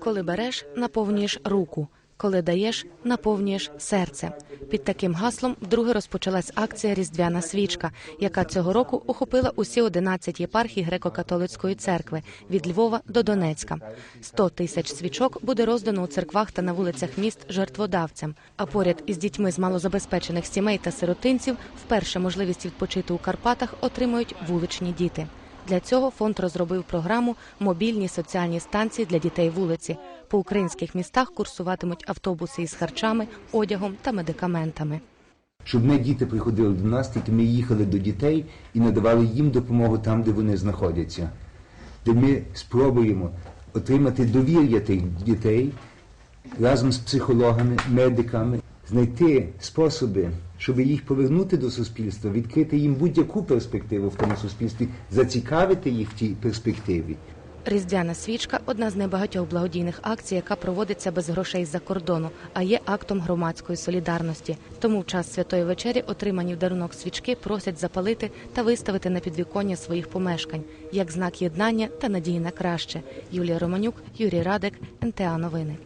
Коли береш, наповнюєш руку. Коли даєш, наповнюєш серце. Під таким гаслом вдруге розпочалась акція Різдвяна свічка, яка цього року охопила усі 11 єпархій греко-католицької церкви від Львова до Донецька. 100 тисяч свічок буде роздано у церквах та на вулицях міст жертводавцям. А поряд із дітьми з малозабезпечених сімей та сиротинців вперше можливість відпочити у Карпатах отримують вуличні діти. Для цього фонд розробив програму Мобільні соціальні станції для дітей вулиці. По українських містах курсуватимуть автобуси із харчами, одягом та медикаментами. Щоб не діти приходили до нас, тільки ми їхали до дітей і надавали їм допомогу там, де вони знаходяться. Де ми спробуємо отримати довір'я тих дітей разом з психологами, медиками, знайти способи, щоб їх повернути до суспільства, відкрити їм будь-яку перспективу в тому суспільстві, зацікавити їх в тій перспективі. Різдвяна свічка одна з небагатьох благодійних акцій, яка проводиться без грошей з-за кордону, а є актом громадської солідарності. Тому в час святої вечері отримані в дарунок свічки просять запалити та виставити на підвіконня своїх помешкань як знак єднання та надії на краще. Юлія Романюк, Юрій Радик, НТА Новини.